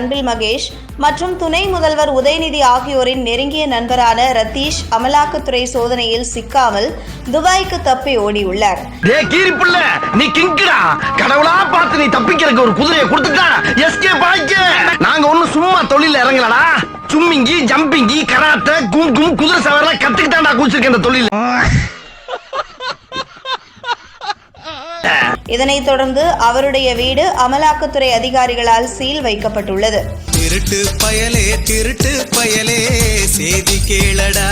அன்பில் மகேஷ் மற்றும் துணை முதல்வர் உதயநிதி ஆகியோரின் நெருங்கிய நண்பரான ரத்தீஷ் அமலாக்கத்துறை சோதனையில் சிக்காமல் துபாய்க்கு தப்பி ஓடியுள்ளார். டே கீரி புள்ள நீ கிங்குடா. கடவுளா பார்த்து நீ தப்பிக்கிறதுக்கு ஒரு குதிரையை கொடுத்துட்டா எஸ்கே பாய்க்க நாங்க ஒண்ணும் சும்மா தொழில இறங்கலடா. சும்மிங்கி ஜம்பிங்கி கராத்தே கும் கும் குதிரை சவாரிலாம் கத்துக்கிட்டாண்டா குடிச்சிருக்கேன் இந்த தொழில். இதனைத் தொடர்ந்து அவருடைய வீடு அமலாக்கத்துறை அதிகாரிகளால் சீல் வைக்கப்பட்டுள்ளது. திருட்டு பயலே திருட்டு பயலே செய்தி கேளடா.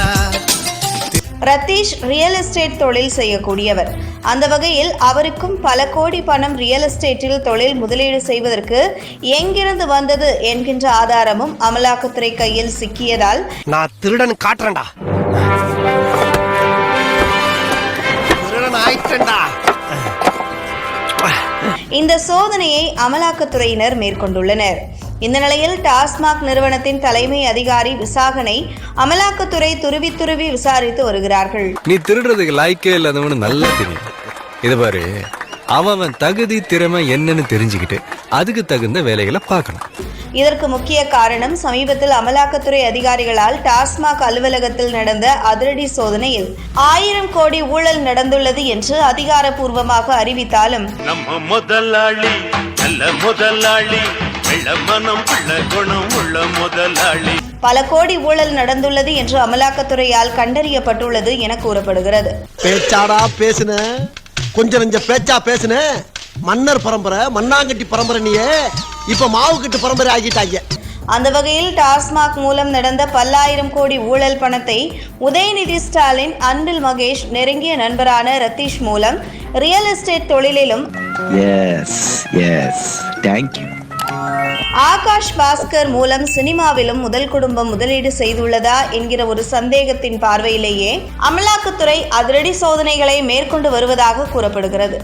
ரத்தீஷ் ரியல் எஸ்டேட் தொழில் செய்யக்கூடியவர். அந்த வகையில் அவருக்கும் பல கோடி பணம் ரியல் எஸ்டேட்டில் தொழில் முதலீடு செய்வதற்கு எங்கிருந்து வந்தது என்கின்ற ஆதாரமும் அமலாக்கத்துறை கையில் சிக்கியதால் நான் திருடன் காட்டுறேன்டா. திருடன் ஆயிட்டேன்டா. இந்த சோதனையை அமலாக்கத்துறையினர் மேற்கொண்டுள்ளனர். இந்த நிலையில் டாஸ்மாக் நிறுவனத்தின் தலைமை அதிகாரி விசாகனை அமலாக்கத்துறை துருவி துருவி விசாரித்து வருகிறார்கள். நீ திருடுறதுக்கு லாய்க்கே இல்லாதவனு நல்லா தெரியும். இது பாரு அவன் தகுதி திறமை என்னன்னு தெரிஞ்சுக்கிட்டு அதுக்கு தகுந்த வேலைகளை பார்க்கணும். இதற்கு முக்கிய காரணம் சமீபத்தில் அமலாக்கத்துறை அதிகாரிகளால் டாஸ்மாக் அலுவலகத்தில் நடந்த அதிரடி சோதனையில் ஆயிரம் கோடி ஊழல் நடந்துள்ளது என்று அதிகாரப்பூர்வமாக அறிவித்தாலும் நம்ம முதலாளி நல்ல முதலாளி பல கோடி ஊழல் நடந்துள்ளது என்று அமலாக்கத்துறையால் கண்டறியப்பட்டுள்ளது என கூறப்படுகிறது. பேச்சாடா பேசுன? கொஞ்சம் நெஞ்ச பேச்சா பேசுன? மன்னர் பரம்பரை மண்ணாங்கட்டி பரம்பரை நீயே இப்ப மாவு கட்டு பரம்பரை ஆகிட்டாங்க. அந்த வகையில் டாஸ்மாக் மூலம் நடந்த பல்லாயிரம் கோடி ஊழல் பணத்தை உதயநிதி ஸ்டாலின் அன்பில் மகேஷ் நெருங்கிய நண்பரான ரத்தீஷ் மூலம் ரியல் எஸ்டேட் தொழிலிலும் எஸ் எஸ் தேங்க்யூ ஆகாஷ் பாஸ்கர் மூலம் சினிமாவிலும் முதல் குடும்பம் முதலீடு செய்துள்ளதா என்கிற ஒரு சந்தேகத்தின் பார்வையிலேயே அமலாக்கத்துறை அதிரடி சோதனைகளை மேற்கொண்டு வருவதாக கூறப்படுகிறது.